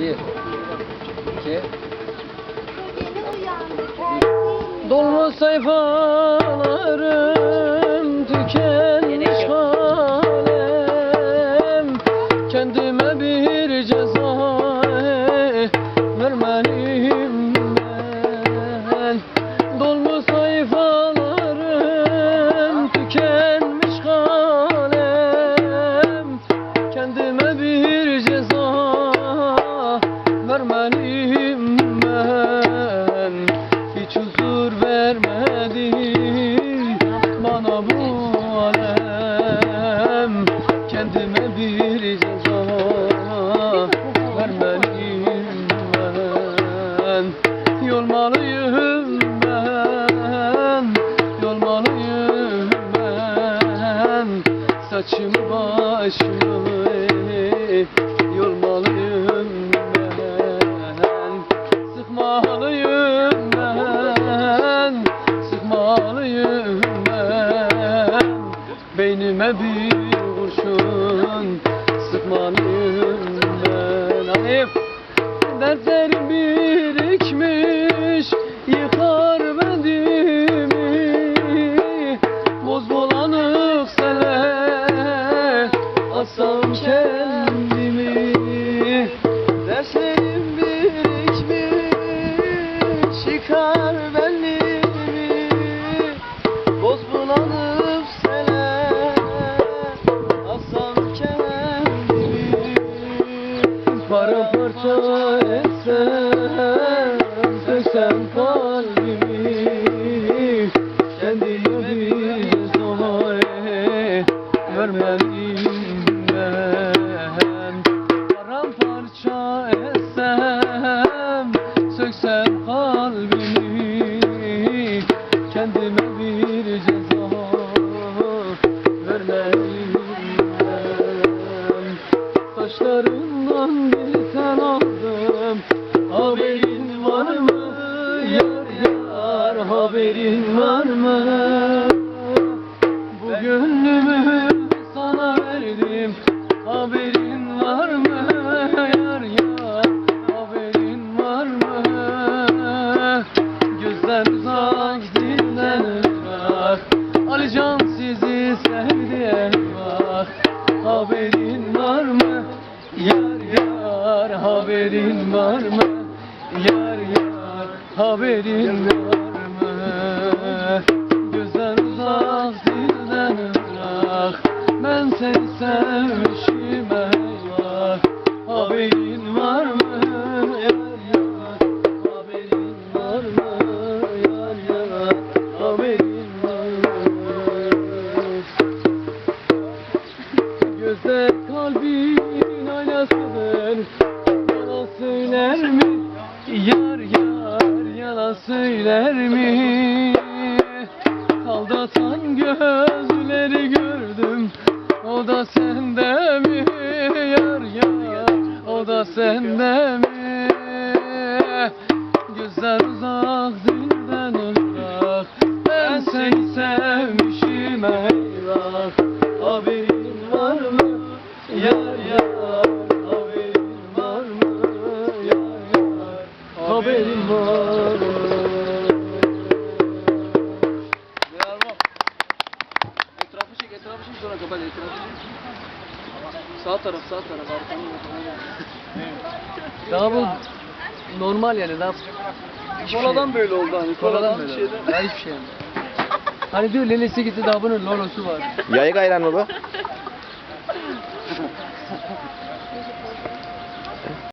Bir, iki. Dolmuş sayfalarım vermeliyim ben. Hiç huzur vermedi bana bu alem. Kendime bir ceza vermeliyim ben. Yormalıyım ben Yormalıyım ben. Saçımı başımı Sıkmalıyım ben Sıkmalıyım ben. Beynime bir kurşun Sıkmalıyım ben. Alif Dertlerim birikmiş Yıkar bedimi Boz bulanık seler Asam kendimi Paramparça etsem Söksem kalbimi Kendime bir ceza Vermeliyim ben Paramparça etsem Söksem kalbimi Kendime bir ceza tel aldım Haberin var mı? Yar yar haberin var mı? Bu gönlümü sana verdim Haberin var mı? Yar yar haberin var mı? Gözden uzak dilden uzak Alican sizi sevdi eyvah Haberin haberin var mı? Yar yar haberin var mı? Gözden uzak dilden uzak Ben seni sevmişim eyvah Haberin var mı? Yar yar haberin var mı? Yar yar haberin var mı? Gözler kalbin aynasıdır söyler mi? Yar yar yalan söyler mi? Aldatan gözleri gördüm O da sende mi? Yar yar o da sende mi? Gözler uzak dilden uzak Ben seni sevmişim eyvah Haberin var mı? Yar yar Etrafı çek, etrafı çek sonra kapat etrafı çek. Sağ taraf, sağ taraf, arkamı Daha bu normal yani daha Sonradan böyle oldu hani. Sonradan böyle. oldu. Daha hiçbir şey yani. Hani diyor lelesi gitti daha bunun lolosu var. Yayık ayran mı bu?